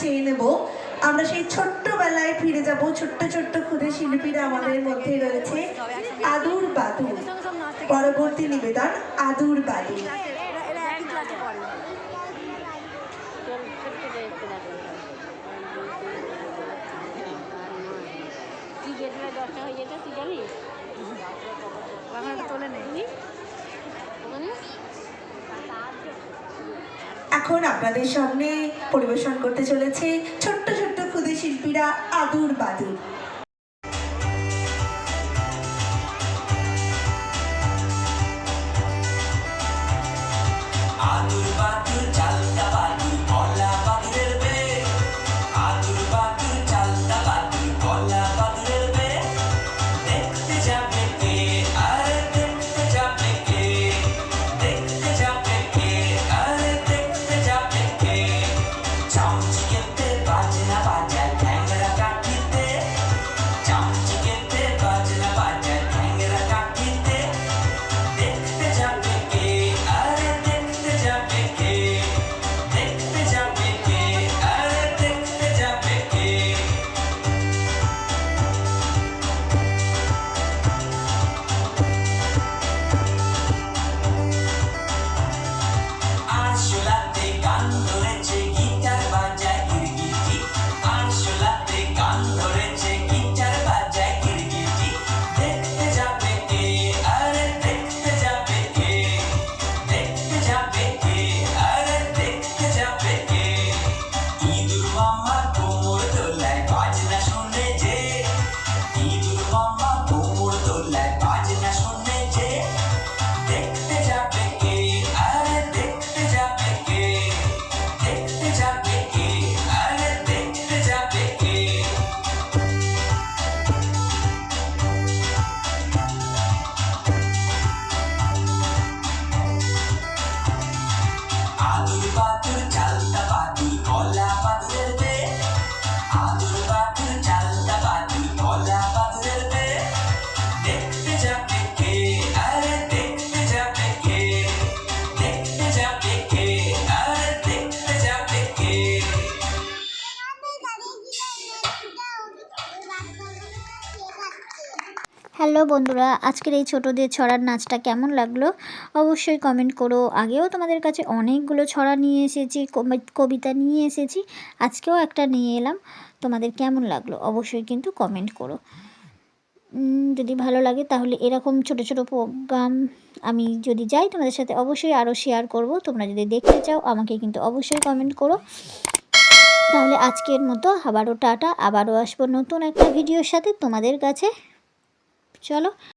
চেয়ে নেব। আমরা সেই ছোট্টবেলায় ফিরে যাব। ছোট্ট ছোট্ট ক্ষুদে শিল্পীরা আমাদের মধ্যে রয়েছে। আদুর বাদুর পরবর্তী নিবেদন, আদুর গেটে দশটা হয়ে এখন আপনাদের সামনে পরিবেশন করতে চলেছে ছোট্ট ছোট্ট ক্ষুদে শিল্পীরা আদুর বাদুর। হ্যালো বন্ধুরা, আজকের এই ছোটদের ছড়ার নাচটা কেমন লাগল? অবশ্যই কমেন্ট করো। আগেও তোমাদের কাছে অনেকগুলো ছড়া নিয়ে এসেছি, কবি- কবিতা নিয়ে এসেছি, আজকেও একটা নিয়ে এলাম। তোমাদের কেমন লাগল অবশ্যই কিন্তু কমেন্ট করো। যদি ভালো লাগে তাহলে এরকম ছোট ছোট প্রোগ্রাম আমি যদি যাই তোমাদের সাথে অবশ্যই আরও শেয়ার করব। তোমরা যদি দেখতে চাও আমাকে কিন্তু অবশ্যই কমেন্ট করো। তাহলে আজকের মতো আবারও টাটা। আবারও আসব নতুন একটা ভিডিওর সাথে তোমাদের কাছে। चलो